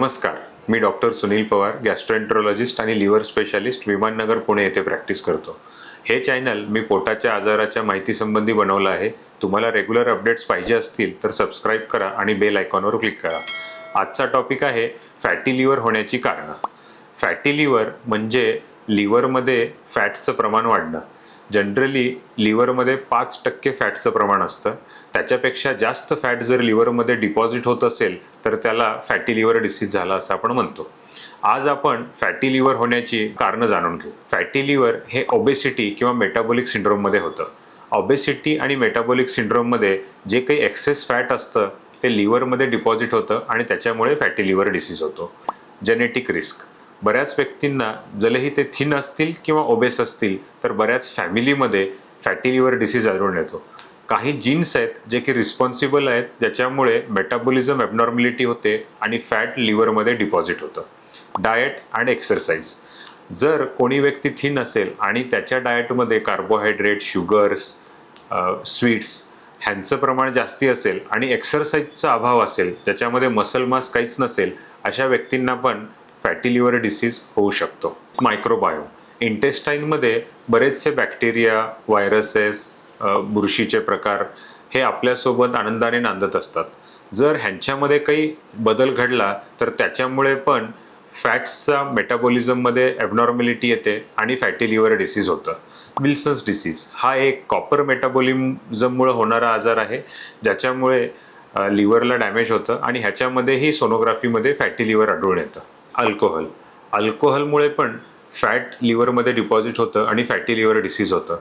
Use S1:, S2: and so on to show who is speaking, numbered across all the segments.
S1: नमस्कार. मी doctor Sunil Pawar gastroenterologist आणि लिव्हर स्पेशालिस्ट विमाननगर पुणे येथे प्रॅक्टिस करतो. हे चॅनल मी पोटाच्या आजाराच्या माहितीसंबंधी बनवलं आहे. तुम्हाला रेग्युलर अपडेट्स पाहिजे असतील तर सबस्क्राईब करा आणि बेल आयकॉनवर क्लिक करा. आजचा टॉपिक आहे फॅटी लिव्हर होण्याची कारणं. फॅटी लिव्हर म्हणजे लिव्हरमध्ये फॅटचं प्रमाण वाढणं. जनरली लिव्हरमध्ये पाच टक्के फॅटचं प्रमाण असतं. त्याच्यापेक्षा जास्त फॅट जर लिव्हरमध्ये डिपॉझिट होत असेल तर त्याला फॅटी लिव्हर डिसीज झाला असं आपण म्हणतो. आज आपण फॅटी लिव्हर होण्याची कारणं जाणून घेऊ. फॅटी लिव्हर हे ओबेसिटी किंवा मेटाबॉलिक सिंड्रोममध्ये होतं. ऑबेसिटी आणि मेटाबॉलिक सिंड्रोममध्ये जे काही एक्सेस फॅट असतं ते लिव्हरमध्ये डिपॉझिट होतं आणि त्याच्यामुळे फॅटी लिव्हर डिसीज होतो. जेनेटिक रिस्क बऱ्याच व्यक्तींना भलेही ते थिन असतील किंवा ओबेस असतील तर बऱ्याच फॅमिलीमध्ये फॅटी लिव्हर डिसीज आढळून येतो. काही जीन्स आहेत जे की रिस्पॉन्सिबल आहेत ज्याच्यामुळे मेटाबॉलिझम ॲबनॉर्मॅलिटी होते आणि फॅट लिव्हरमध्ये डिपॉझिट होतं. Diet and exercise. जर कोणी व्यक्ती थिन असेल आणि त्याच्या डाएटमध्ये कार्बोहायड्रेट शुगर्स स्वीट्स ह्यांचं प्रमाण जास्ती असेल आणि एक्सरसाइजचा अभाव असेल ज्याच्यामध्ये मसल मास काहीच नसेल अशा व्यक्तींना पण फॅटी लिव्हर डिसीज होऊ शकतो. मायक्रोबायोम इंटेस्टाईनमध्ये बरेचसे बॅक्टेरिया व्हायरसेस बुरशीचे प्रकार हे आपल्यासोबत आनंदाने नांदत असतात. जर ह्यांच्यामध्ये काही बदल घडला तर त्याच्यामुळे पण फॅट्सचा मेटाबॉलिझममध्ये ॲबनॉर्मॅलिटी येते आणि फॅटी लिव्हर डिसीज होतं. Wilson's disease. हा एक कॉपर मेटाबॉलिझममुळे होणारा आजार आहे ज्याच्यामुळे लिव्हरला डॅमेज होतं आणि ह्याच्यामध्येही सोनोग्राफीमध्ये फॅटी लिव्हर आढळून येतं. अल्कोहोल. अल्कोहोलमुळे पण फॅट लिव्हरमध्ये डिपॉझिट होतं आणि फॅटी लिव्हर डिसीज होतं.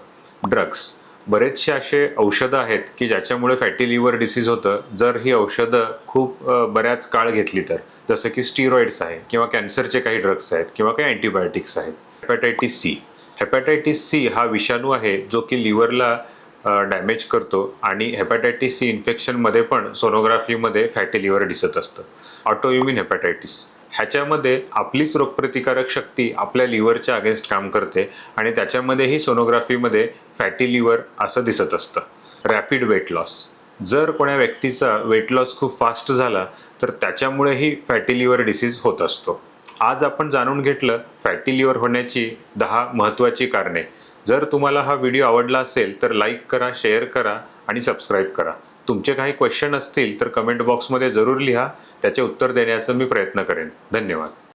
S1: ड्रग्स. बरेचसे असे औषधं आहेत की ज्याच्यामुळे फॅटी लिव्हर डिसीज होतं. जर ही औषधं खूप बऱ्याच काळ घेतली तर. जसं की स्टिरॉइड्स आहे किंवा कॅन्सरचे काही ड्रग्स आहेत किंवा काही अँटीबायोटिक्स आहेत. Hepatitis C. हेपॅटायटिस सी हा विषाणू आहे जो की लिव्हरला डॅमेज करतो आणि हेपॅटायटिस सी इन्फेक्शनमध्ये पण सोनोग्राफीमध्ये फॅटी लिव्हर दिसत असतं. Autoimmune hepatitis. ह्याच्यामध्ये आपलीच रोगप्रतिकारक शक्ती आपल्या लिव्हरच्या अगेन्स्ट काम करते आणि त्याच्यामध्येही सोनोग्राफीमध्ये फॅटी लिव्हर असं दिसत असतं. Rapid weight loss. जर कोण्या व्यक्तीचा वेट लॉस खूप फास्ट झाला तर त्याच्यामुळेही फॅटी लिव्हर डिसीज होत असतो. आज आपण जाणून घेतलं फॅटी लिव्हर होण्याची दहा महत्त्वाची कारणे. जर तुम्हाला हा व्हिडिओ आवडला असेल तर लाईक करा शेअर करा आणि सबस्क्राईब करा. तुमचे काही क्वेश्चन असतील तर कमेंट बॉक्समध्ये जरूर लिहा. त्याचे उत्तर देण्याचा मी प्रयत्न करेन. धन्यवाद.